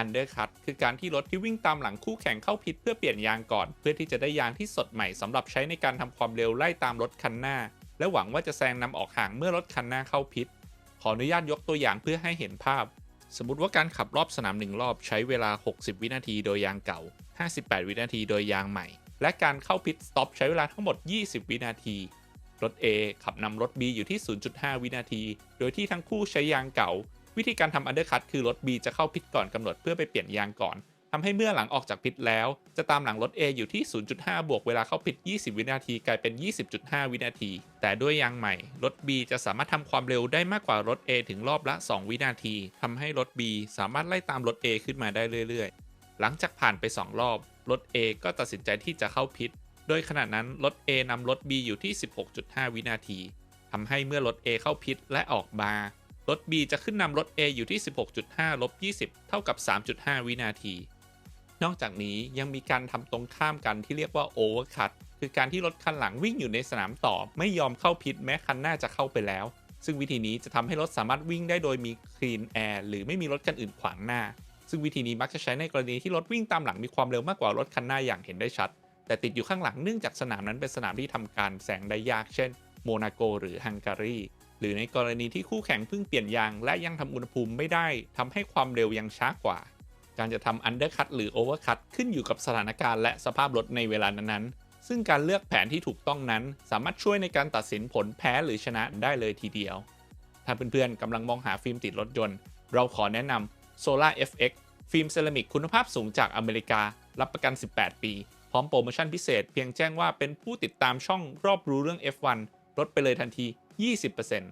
Undercut คือการที่รถที่วิ่งตามหลังคู่แข่งเข้าพิษเพื่อเปลี่ยนยางก่อน เพื่อที่จะได้ยางที่สดใหม่สำหรับใช้ในการทำความเร็วไล่ตามรถคันหน้า และหวังว่าจะแซงนำออกห่างเมื่อรถคันหน้าเข้าพิษ ขออนุญาตยกตัวอย่างเพื่อให้เห็นภาพ สมมติว่าการขับรอบสนามหนึ่งรอบใช้เวลา 60 วินาทีโดยยางเก่า 58 วินาทีโดยยางใหม่ และการเข้าพิทสต็อปใช้เวลาทั้งหมด 20 วินาทีรถ A ขับนำรถ B อยู่ที่ 0.5 วินาที โดยที่ทั้งคู่ใช้ยางเก่า วิธีการทำอันเดอร์คัตคือรถ B จะเข้าพิทก่อนกำหนดเพื่อไปเปลี่ยนยางก่อนทำให้เมื่อหลังออกจากพิทแล้ว จะตามหลังรถ A อยู่ที่ 0.5 บวกเวลาเข้าพิท20 วินาทีกลายเป็น 20.5 วินาที แต่ด้วยยางใหม่ รถ B จะสามารถทำความเร็วได้มากกว่ารถ A ถึงรอบละ 2 วินาทีทำให้รถ B สามารถไล่ตามรถ A ขึ้นมาได้เรื่อยๆ หลังจากผ่านไป 2 รอบ รถ A ก็ตัดสินใจที่จะเข้าพิทโดยขณะนั้นรถ A นำรถ B อยู่ที่ 16.5 วินาทีทำให้เมื่อรถ A เข้าพิทและออกมาร รถ B จะขึ้นนำรถ A อยู่ที่ 16.5ลบ20 เท่ากับ 3.5 วินาที นอกจากนี้ยังมีการทำตรงข้ามกันที่เรียกว่า overcut คือการที่รถคันหลังวิ่งอยู่ในสนามต่อ ไม่ยอมเข้าพิทแม้คันหน้าจะเข้าไปแล้ว ซึ่งวิธีนี้จะทำให้รถสามารถวิ่งได้โดยมี clean air หรือไม่มีรถคันอื่นขวางหน้า ซึ่งวิธีนี้มักจะใช้ในกรณีที่รถวิ่งตามหลังมีความเร็วมากกว่ารถคันหน้าอย่างเห็นได้ชัด แต่ติดอยู่ข้างหลังเนื่องจากสนามนั้นเป็นสนามที่ทำการแซงได้ยากเช่น โมนาโก หรือฮังการี รือในกรณีที่คู่แข่งเพิ่งเปลี่ยนยาง และยังทำอุณหภูมิไม่ได้ทำให้ความเร็วยังช้ากว่า การจะทำอันเดอร์คัตหรือโอเวอร์คัตขึ้นอยู่กับสถานการณ์และสภาพรถในเวลานั้นๆ ซึ่งการเลือกแผนที่ถูกต้องนั้น สามารถช่วยในการตัดสินผลแพ้หรือชนะได้เลยทีเดียว ถ้าเพื่อนๆกำลังมองหาฟิล์มติดรถยนต์ เราขอแนะนำ Solar FX ฟิล์มเซรามิกคุณภาพสูงจากอเมริกา รับประกัน 18 ปี พร้อมโปรโมชั่นพิเศษ เพียงแจ้งว่าเป็นผู้ติดตามช่องรอบรู้เรื่อง F1 ลดไปเลยทันที 20%